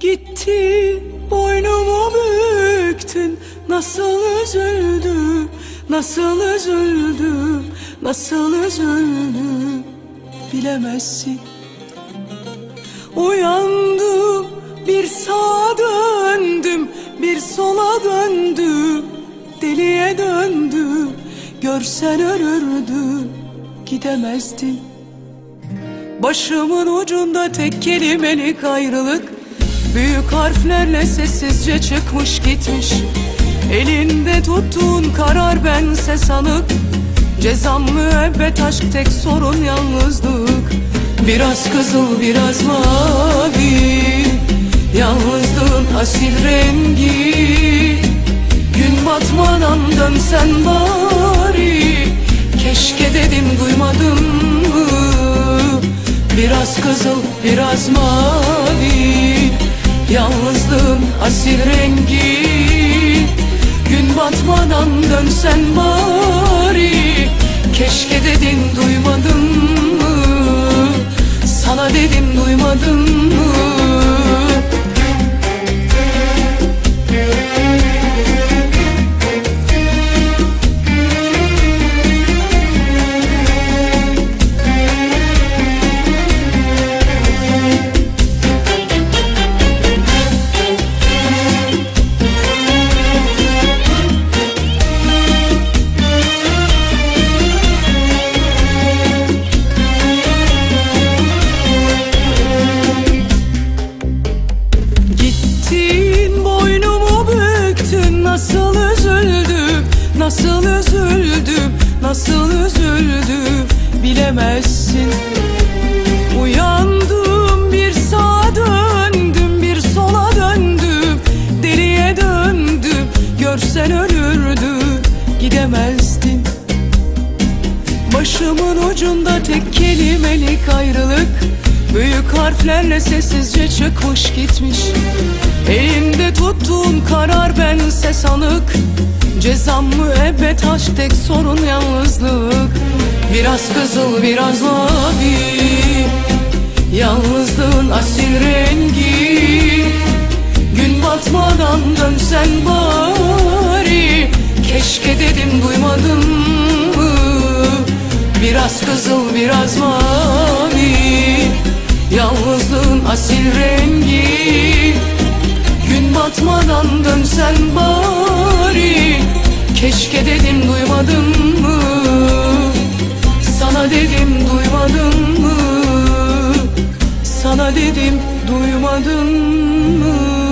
Gitti boynumu büktün. Nasıl üzüldüm Nasıl üzüldüm Nasıl üzüldüm Bilemezsin. Uyandım bir sağa döndüm Bir sola döndüm. Deliye döndüm Görsen ölürdün Gidemezdin. Başımın ucunda tek kelimelik ayrılık Büyük harflerle sessizce çıkmış gitmiş. Elinde tuttuğun karar bense sanık. Cezam müebbet aşk tek sorun yalnızlık. Biraz kızıl biraz mavi. Yalnızlığın asil rengi. Gün batmadan dönsen bari. Keşke dedim duymadın mı? Biraz kızıl biraz mavi asil rengi Gün batmadan dönsen bari. Keşke dedin duymadın Nasıl üzüldüm Nasıl üzüldüm Bilemezsin. Uyandım bir sağa döndüm Bir sola döndüm. Deliye döndüm Görsen ölürdün Gidemezdin Başımın ucunda tek kelimelik ayrılık. Büyük harflerle sessizce çıkmış gitmiş. Elinde tuttuğun karar bense sanık Cezam müebbet aşk tek sorun yalnızlık. Biraz kızıl biraz mavi. Yalnızlığın asil rengi. Gün batmadan dönsen bari. Keşke dedim duymadın mı? Biraz kızıl biraz mavi. Yalnızlığın asil rengi. Gün batmadan dönsen bari Keşke dedim duymadın mı? Sana dedim duymadın mı? Sana dedim duymadın mı